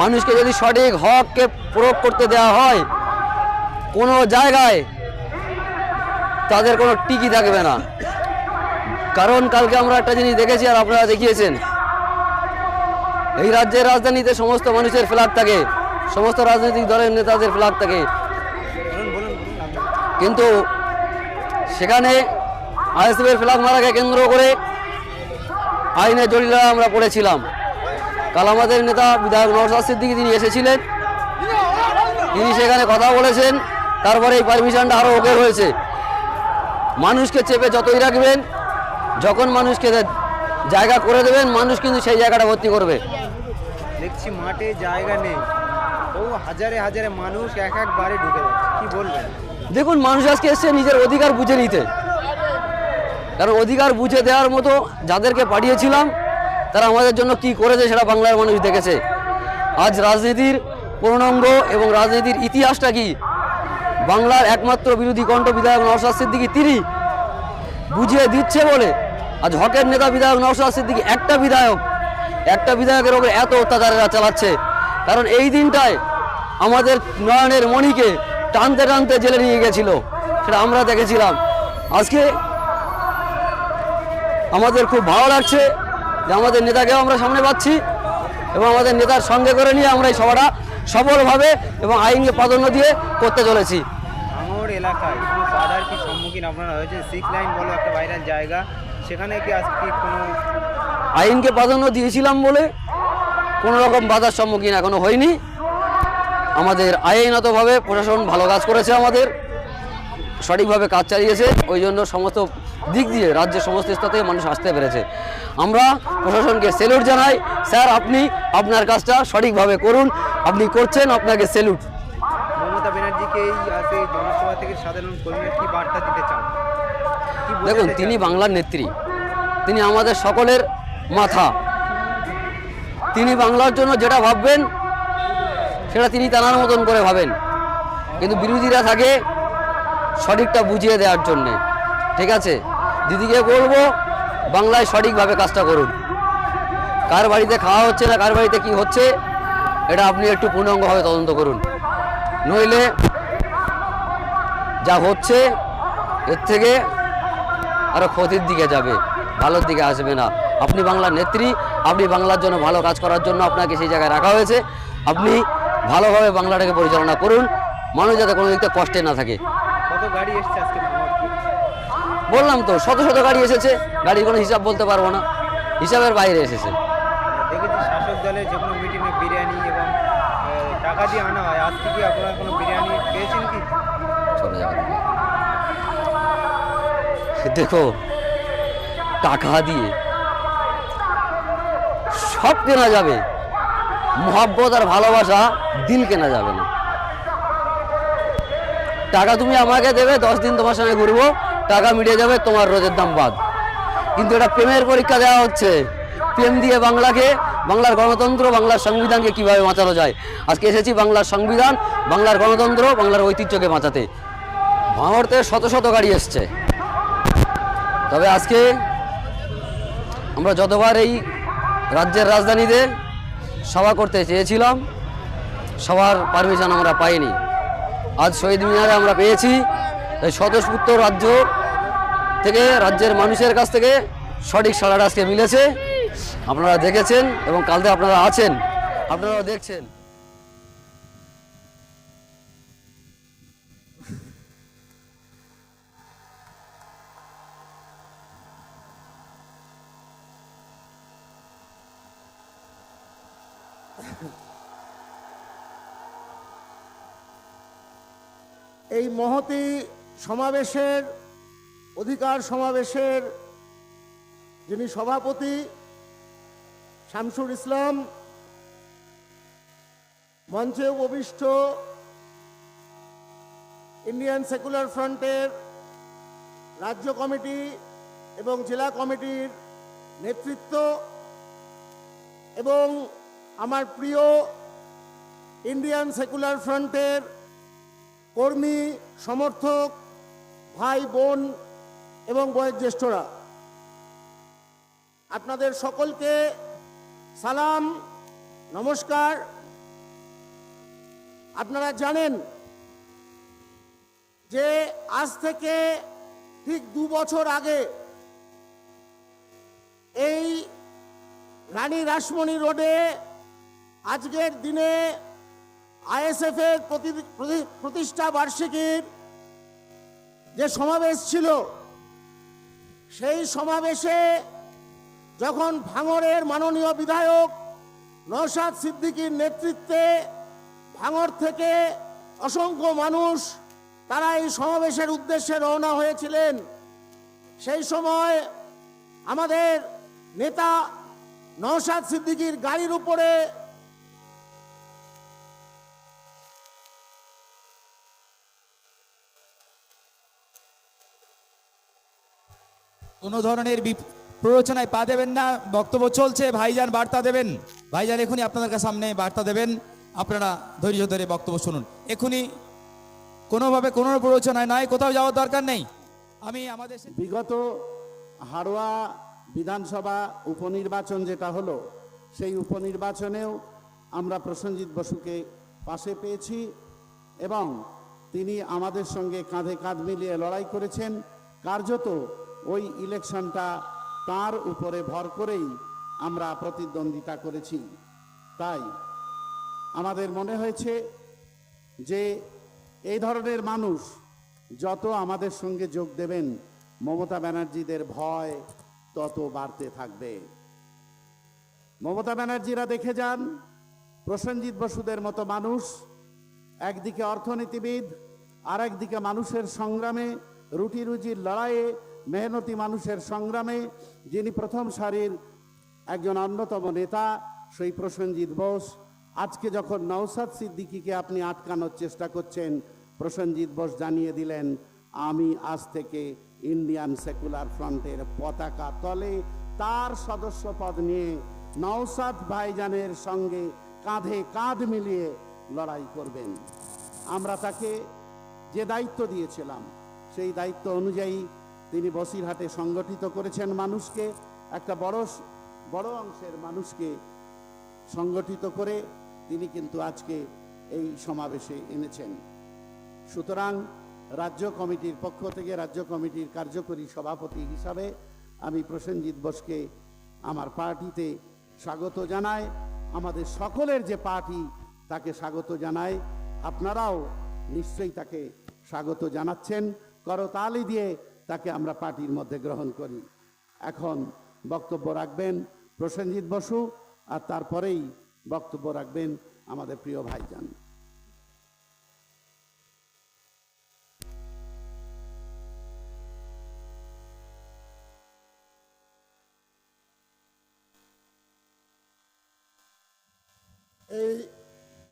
মানুষকে যদি সঠিক হককে প্রয়োগ করতে দেওয়া হয়, কোনো জায়গায় তাদের কোনো টিকি থাকবে না। কারণ কালকে আমরা একটা জিনিস দেখেছি আর আপনারা দেখিয়েছেন। এই রাজ্যের রাজধানীতে সমস্ত মানুষের ফ্ল্যাগ থাকে, সমস্ত রাজনৈতিক দলের নেতাদের ফ্ল্যাগ থাকে। কিন্তু সেখানে আইএসএফের ফ্ল্যাগ মারাকে কেন্দ্র করে আইনে জড়িলা আমরা পড়েছিলাম কাল আমাদের নেতা বিধায়ক নওশাদ সিদ্দিকী তিনি এসেছিলেন। তিনি সেখানে কথা বলেছেন তারপরে এই পারমিশনটা আরও ওকে হয়েছে। মানুষকে চেপে যতই রাখবেন যখন মানুষকে জায়গা করে দেবেন মানুষ কিন্তু সেই জায়গাটা ভর্তি করবে। দেখছি মাঠে জায়গা নেই। ও হাজারে হাজারে মানুষ এক একবারে ঢুকে যাচ্ছে। কি বলবেন? দেখুন মানুষ আজকে এসছে নিজের অধিকার বুঝে নিতে। কারণ অধিকার বুঝে দেওয়ার মতো যাদেরকে পাঠিয়েছিলাম তারা আমাদের জন্য কি করেছে সেটা বাংলার মানুষ দেখেছে। আজ রাজনীতির পূর্ণাঙ্গ এবং রাজনীতির ইতিহাসটা কি? বাংলার একমাত্র বিরোধী কণ্ঠ বিধায়ক নওশাদ সিদ্দিকী তিনি বুঝিয়ে দিচ্ছে বলে আজ হকের নেতা বিধায়ক নওশাদ সিদ্দিকী একটা বিধায়ক, একটা বিধায়কের ওপরে এত অত্যাচারেরা চালাচ্ছে। কারণ এই দিনটায় আমাদের নয়নের মণিকে টানতে টানতে জেলে নিয়ে গেছিল, সেটা আমরা দেখেছিলাম। আজকে আমাদের খুব ভালো লাগছে। যে আমাদের নেতাকেও আমরা সামনে পাচ্ছি এবং আমাদের নেতার সঙ্গে করে নিয়ে আমরা এই সভাটা সফলভাবে এবং আইনকে প্রাধান্য দিয়ে করতে চলেছি। ভাঙড় এলাকায় কোনো বাধার কি সম্মুখীন আপনারা সিক্স লাইন বলো একটা ভাইরাল জায়গা সেখানে কি আজকে কোনো আইনকে প্রাধান্য দিয়েছিলাম বলে কোনো রকম বাধার সম্মুখীন এখনও হয়নি। আমাদের আইনতভাবে প্রশাসন ভালো কাজ করেছে আমাদের। সঠিকভাবে কাজ চালিয়েছে ওই জন্য সমস্ত দিক দিয়ে রাজ্যের সমস্ত স্তর থেকে মানুষ আসতে পেরেছে। আমরা প্রশাসনকে সেলুট জানাই। স্যার আপনি আপনার কাজটা সঠিকভাবে করুন। আপনি করছেন আপনাকে সেলুট মমতা ব্যানার্জিকে এই জনসভা থেকে সাধারণ কর্মীরা কি বার্তা দিতে চান? দেখুন তিনি বাংলার নেত্রী। তিনি আমাদের সকলের মাথা। তিনি বাংলার জন্য যেটা ভাববেন সেটা তিনি তানার মতন করে ভাবেন। কিন্তু বিরোধীরা থাকে সঠিকটা বুঝিয়ে দেওয়ার জন্যে। ঠিক আছে? দিদিকে বলব, বাংলায় সঠিকভাবে কাজটা করুন। কার বাড়িতে খাওয়া হচ্ছে না, কার বাড়িতে কি হচ্ছে, এটা আপনি একটু পূর্ণাঙ্গভাবে তদন্ত করুন। নইলে যা হচ্ছে, এর থেকে আরও ক্ষতির দিকে যাবে, ভালোর দিকে আসবে না। আপনি বাংলার নেত্রী, আপনি বাংলার জন্য ভালো কাজ করার জন্য আপনাকে সেই জায়গায় রাখা হয়েছে। আপনি ভালোভাবে বাংলাটাকে পরিচালনা করুন, মানুষ যাতে কোনো দিক থেকে কষ্টে না থাকে। কত গাড়ি এসছে আজকে বললাম তো শত শত গাড়ি এসেছে গাড়ির কোনো হিসাব বলতে পারব না। হিসাবের বাইরে এসেছে। দেখেছি শাসক দলের যে কোনো মিটিংয়ে বিরিয়ানি এবং টাকা দিয়ে আনা হয়। আজকে কি আপনারা কোনো বিরিয়ানি পেয়েছেন কি? চলে যাবে। দেখো টাকা দিয়ে সব কেনা যাবে। মোহাব্বত আর ভালোবাসা দিল কেনা যাবে না। টাকা তুমি আমাকে দেবে, দশ দিন তোমার সঙ্গে ঘুরবো, টাকা মিটে যাবে তোমার রোজের দাম বাদ। কিন্তু এটা প্রেমের পরীক্ষা দেওয়া হচ্ছে। প্রেম দিয়ে বাংলাকে, বাংলার গণতন্ত্র, বাংলার সংবিধানকে কীভাবে বাঁচানো যায়? আজকে এসেছি বাংলার সংবিধান, বাংলার গণতন্ত্র, বাংলার ঐতিহ্যকে বাঁচাতে। ভাঙড়তে শত শত গাড়ি এসছে। তবে আজকে আমরা যতবার এই রাজ্যের রাজধানীতে সভা করতে চেয়েছিলাম, সবার পারমিশন আমরা পাইনি। আজ শহীদ মিনারে আমরা পেয়েছি এই স্বতঃস্ফূর্ত রাজ্য থেকে, রাজ্যের মানুষের কাছ থেকে সঠিক সাড়াটা আজকে মিলেছে। আপনারা দেখেছেন এবং কালকে আপনারা আছেন। আপনারা দেখছেন। এই মহতি সমাবেশের, অধিকার সমাবেশের যিনি সভাপতি শামসুর ইসলাম, মঞ্চে উপবিষ্ট ইন্ডিয়ান সেকুলার ফ্রন্টের রাজ্য কমিটি এবং জেলা কমিটির নেতৃত্ব এবং আমার প্রিয় ইন্ডিয়ান সেকুলার ফ্রন্টের কর্মী, সমর্থক, ভাই, বোন এবং বয়োজ্যেষ্ঠরা, আপনাদের সকলকে সালাম, নমস্কার। আপনারা জানেন যে আজ থেকে ঠিক দু বছর আগে এই রানী রাসমণি রোডে আজকের দিনে আইএসএফ এর প্রতি- প্রতি- প্রতিষ্ঠা বার্ষিকীর যে সমাবেশ ছিল, সেই সমাবেশে যখন ভাঙড়ের মাননীয় বিধায়ক নৌসাদ সিদ্দিকীর নেতৃত্বে ভাঙড় থেকে অসংখ্য মানুষ তারা এই সমাবেশের উদ্দেশ্যে রওনা হয়েছিলেন, সেই সময় আমাদের নেতা নৌসাদ সিদ্দিকীর গাড়ির উপরে কোনো ধরনের প্ররোচনায় পা দেবেন না, বক্তব্য চলছে, ভাইজান বার্তা দেবেন। ভাইজান, এখনই আপনাদের সামনে বার্তা দেবেন। আপনারা ধৈর্য ধরে বক্তব্য শুনুন। এখনই কোনোভাবে কোনো প্ররোচনায় নাই, কোথাও যাওয়ার দরকার নেই। আমি আমাদের বিগত হাড়োয়া বিধানসভা উপনির্বাচন যেটা হলো, সেই উপনির্বাচনেও আমরা প্রসেনজিৎ বসুকে পাশে পেয়েছি এবং তিনি আমাদের সঙ্গে কাঁধে কাঁধ মিলিয়ে লড়াই করেছেন। কার্যত ওই ইলেকশনটা তার উপরে ভর করেই আমরা প্রতিদ্বন্দ্বিতা করেছি। তাই আমাদের মনে হয়েছে যে এই ধরনের মানুষ যত আমাদের সঙ্গে যোগ দেবেন, মমতা ব্যানার্জিদের ভয় তত বাড়তে থাকবে। মমতা ব্যানার্জিরা দেখে যান, প্রসেনজিৎ বসুদের মতো মানুষ একদিকে অর্থনীতিবিদ আর একদিকে মানুষের সংগ্রামে রুটি রুজির লড়াইয়ে মেহনতি মানুষের সংগ্রামে যিনি প্রথম সারির একজন অন্যতম নেতা, সেই প্রসেনজিৎ বোস। আজকে যখন নওসাদ সিদ্দিকিকে আপনি আটকানোর চেষ্টা করছেন, প্রসেনজিৎ বোস জানিয়ে দিলেন, আমি আজ থেকে ইন্ডিয়ান সেকুলার ফ্রন্টের পতাকা তলে তার সদস্য পদ নিয়ে নওসাদ ভাইজানের সঙ্গে কাঁধে কাঁধ মিলিয়ে লড়াই করবেন। আমরা তাকে যে দায়িত্ব দিয়েছিলাম, সেই দায়িত্ব অনুযায়ী তিনি বসিরহাটে সংগঠিত করেছেন মানুষকে, একটা বড় বড় অংশের মানুষকে সংগঠিত করে তিনি কিন্তু আজকে এই সমাবেশে এনেছেন। সুতরাং রাজ্য কমিটির পক্ষ থেকে রাজ্য কমিটির কার্যকরী সভাপতি হিসাবে আমি প্রসেনজিৎ বোসকে আমার পার্টিতে স্বাগত জানাই। আমাদের সকলের যে পার্টি, তাকে স্বাগত জানাই। আপনারাও নিশ্চয়ই তাকে স্বাগত জানাচ্ছেন। করতালি দিয়ে তাকে আমরা পার্টির মধ্যে গ্রহণ করি। এখন বক্তব্য রাখবেন প্রসেনজিৎ বসু আর তারপরেই বক্তব্য রাখবেন আমাদের প্রিয় ভাইজান।